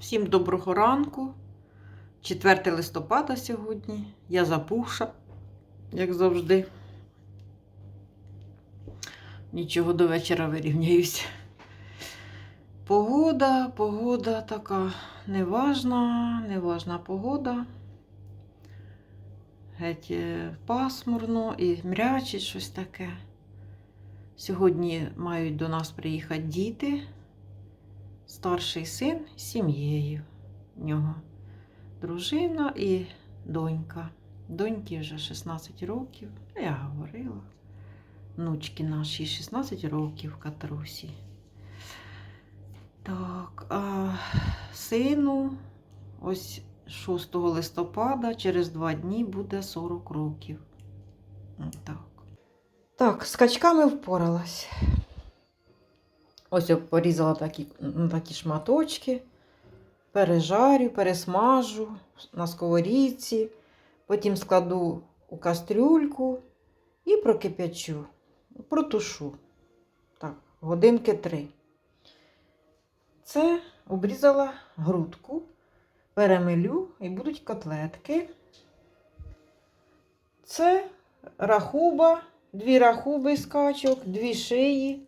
Всім доброго ранку. 4 листопада сьогодні. Я запухша, як завжди. Нічого до вечора вирівняюся. Погода, погода така неважна, неважна погода. Геть е, пасмурно і мрячить щось таке. Сьогодні мають до нас приїхати діти старший син з сім'єю. В нього дружина і донька. Доньки вже 16 років. Я говорила. Внучки наші 16 років Катрусі. Так, а сину ось 6 листопада, через два дні буде 40 років. Так. Так, з качками впоралась. Ось я порізала такі, такі шматочки, пережарю, пересмажу на сковорідці, потім складу у кастрюльку і прокип'ячу, протушу. Так, годинки три. Це обрізала грудку, перемилю і будуть котлетки. Це рахуба, дві рахуби з качок, дві шиї.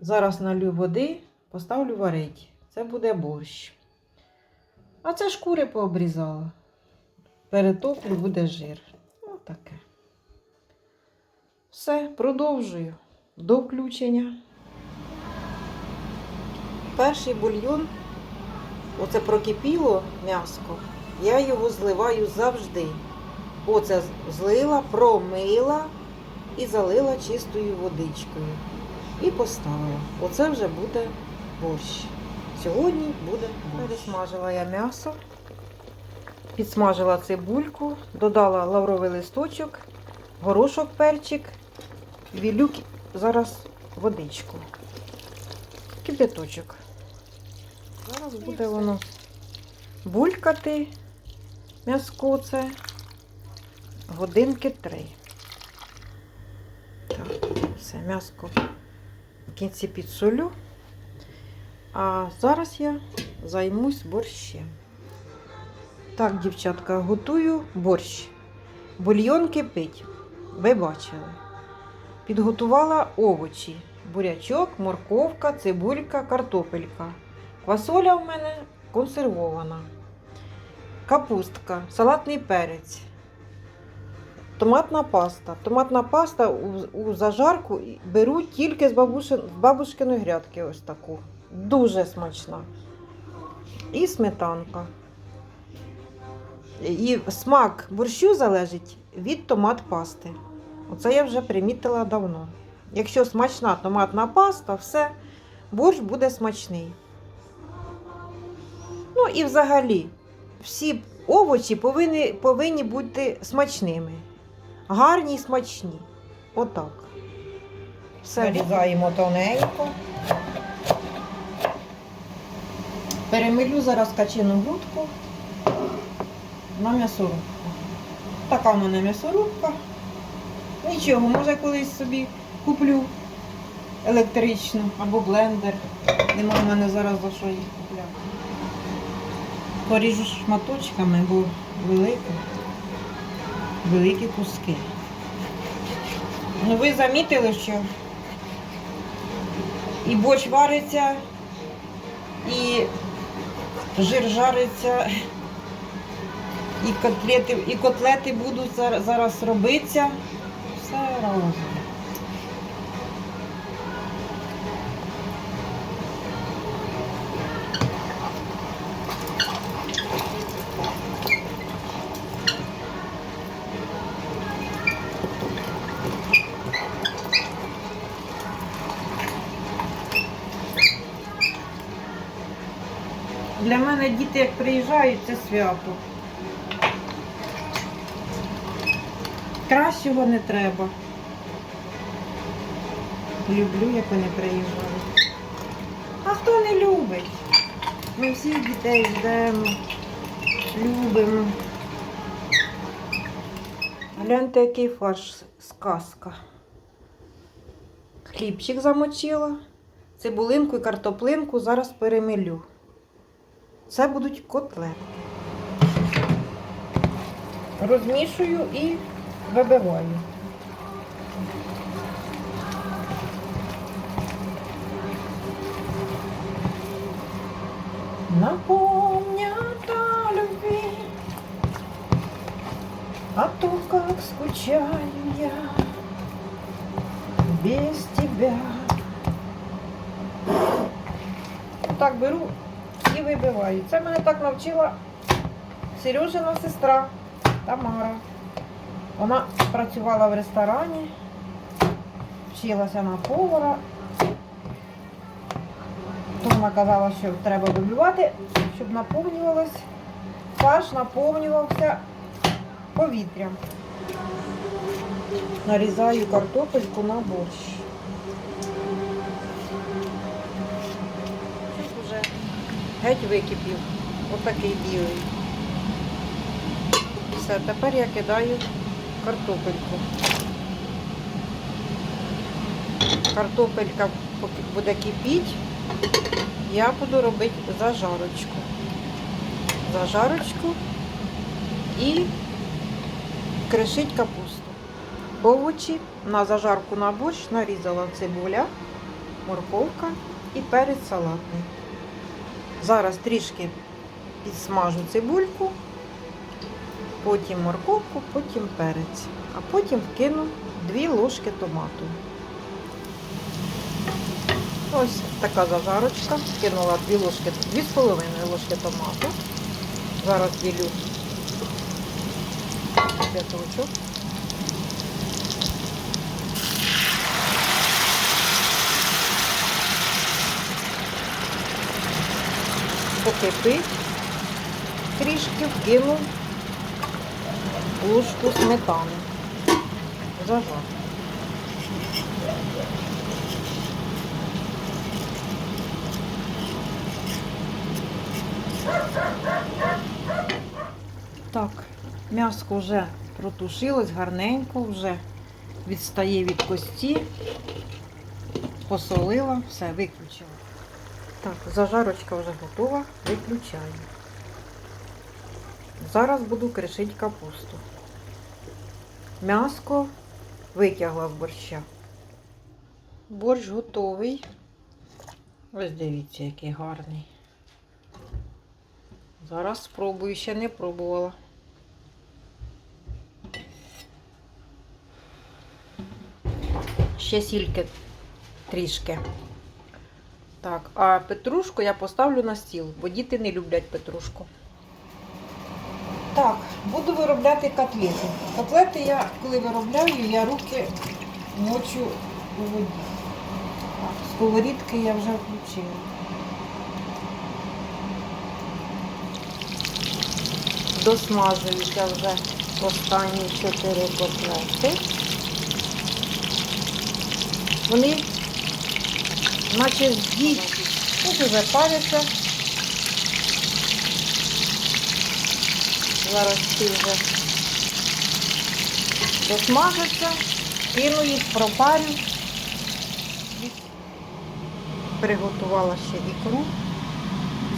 Зараз налю води, поставлю варить. Це буде борщ. А це шкури пообрізала. Перетоплю, буде жир. Ось таке. Все, продовжую. До включення. Перший бульйон, оце прокипіло м'яско, я його зливаю завжди. Оце злила, промила і залила чистою водичкою і поставила. Оце вже буде борщ. Сьогодні буде борщ. Пересмажила я м'ясо, підсмажила цибульку, додала лавровий листочок, горошок, перчик, вілюк зараз водичку. Кипяточок. Зараз буде воно булькати м'яско це годинки три. Так, все, м'яско кінці підсолю. А зараз я займусь борщем. Так, дівчатка, готую борщ. Бульйон кипить. Ви бачили. Підготувала овочі. Бурячок, морковка, цибулька, картопелька. Квасоля в мене консервована. Капустка, салатний перець. Томатна паста. Томатна паста у, у зажарку беру тільки з, бабушин, бабушкиної грядки ось таку. Дуже смачна. І сметанка. І смак борщу залежить від томат пасти. Оце я вже примітила давно. Якщо смачна томатна паста, все, борщ буде смачний. Ну і взагалі, всі овочі повинні, повинні бути смачними. Гарні і смачні. Отак. Все нарізаємо тоненько. Перемилю зараз качину грудку на м'ясорубку. Така в мене м'ясорубка. Нічого, може колись собі куплю електричну або блендер. Нема в мене зараз за що їх купляти. Поріжу шматочками, бо великі, великі куски. Ну ви замітили, що і борщ вариться, і жир жариться, і котлети, і котлети будуть зараз робитися. Все разом. Для мене діти, як приїжджають, це свято. Кращого не треба. Люблю, як вони приїжджають. А хто не любить? Ми всіх дітей ждемо, любимо. Гляньте, який фарш сказка. Хлібчик замочила, цибулинку і картоплинку зараз перемилю. Це будуть котлетки. Розмішую і вибиваю. Напомнят о любви, а то, как скучаю я без тебя. Так беру вибиваю. Це мене так навчила Сережина сестра Тамара. Вона працювала в ресторані, вчилася на повара. То вона казала, що треба вибивати, щоб наповнювалось, фарш наповнювався повітрям. Нарізаю картопельку на борщ. Геть википів. Отакий білий. Все, тепер я кидаю картопельку. Картопелька поки буде кипіти, я буду робити зажарочку. Зажарочку і кришить капусту. Овочі на зажарку на борщ нарізала цибуля, морковка і перець салатний. Зараз трішки підсмажу цибульку, потім морковку, потім перець, а потім вкину 2 ложки томату. Ось така зажарочка. Вкинула 2 ложки, 2,5 ложки томату. Зараз ділю п'яточок. Покипить трішки вкину ложку сметани. Зажар. Так, м'яско вже протушилось гарненько, вже відстає від кості, посолила, все, виключила. Так, зажарочка вже готова, виключаю. Зараз буду кришити капусту. М'яско витягла з борща. Борщ готовий. Ось дивіться, який гарний. Зараз спробую, ще не пробувала. Ще сільки трішки. Так, а петрушку я поставлю на стіл, бо діти не люблять петрушку. Так, буду виробляти котлети. Котлети я, коли виробляю, я руки мочу у воді. Так, сковорідки я вже включила. Досмажуюся вже останні чотири котлети. Вони наче з'їсть. Тут вже паряться. Зараз ці вже досмажаться, кину їх, пропарю. Приготувала ще ікру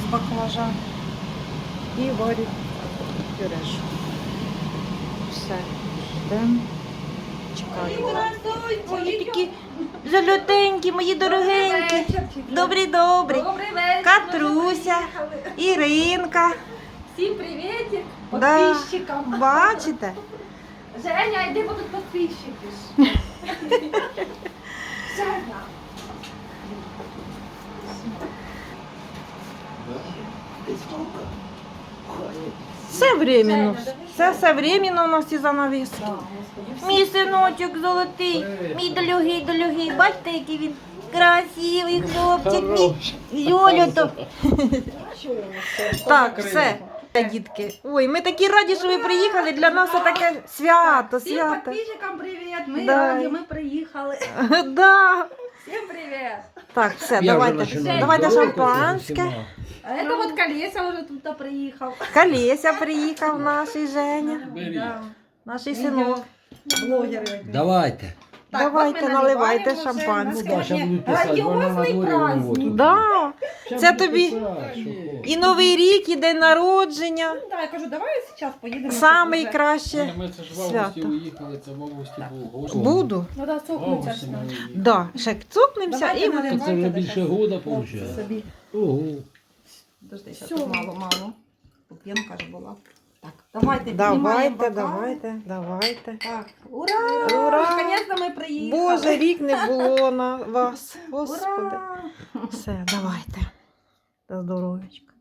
з баклажан і варю пюрешку. Все, ждемо, чекаємо. Мої такі золотенькі, мої дорогенькі. Добрі, добрі. Добрий вечір. Катруся, Іринка. Всім привітик Да. підписчикам. Бачите? Женя, йди будуть підписчики. ж. Женя. Все временно. Все все временно у нас ці занавіски. Мій синочок золотий, мій дорогий, дорогий. Бачите, який він красивий хлопчик. Мій то. Так, все. Дітки, ой, ми такі раді, що ви приїхали. Для нас це таке свято, Всім свято. підписчикам привіт. Ми раді, ми приїхали. Да. Всім привет! Так, все, Я вже давайте. починаю Давайте здоровкатися шампанське. А это вот Колеся уже тут приїхав. Колеся приїхав наш і Женя, Да. наш і синок. Блогери. Давайте. Так, Давайте, наливайте шампанське. Даша сьогодні будуть писати, вона на грандіозний праздник. роботу. Да. Це тобі і Новий рік, і день народження. Ну, да, я кажу, давай зараз поїдемо. Самий Вже. краще. Ми це ж в августі свято. уїхали, це в августі був. Буду. Ну да, В цокнуться августі ж. ми нам. уїхали. Да, ще цокнемося Давайте і будемо. Так це вже більше года виходить. Собі. Ого. Всё. зараз мало, мало. Тут п'янка ж була. Так, давайте, Давайте, піднімаємо давайте, давайте. Так, ура! Ура! Наконець-то ми приїхали. Боже, рік не було на вас. Господи. Ура! Все, давайте. До здоров'ячка.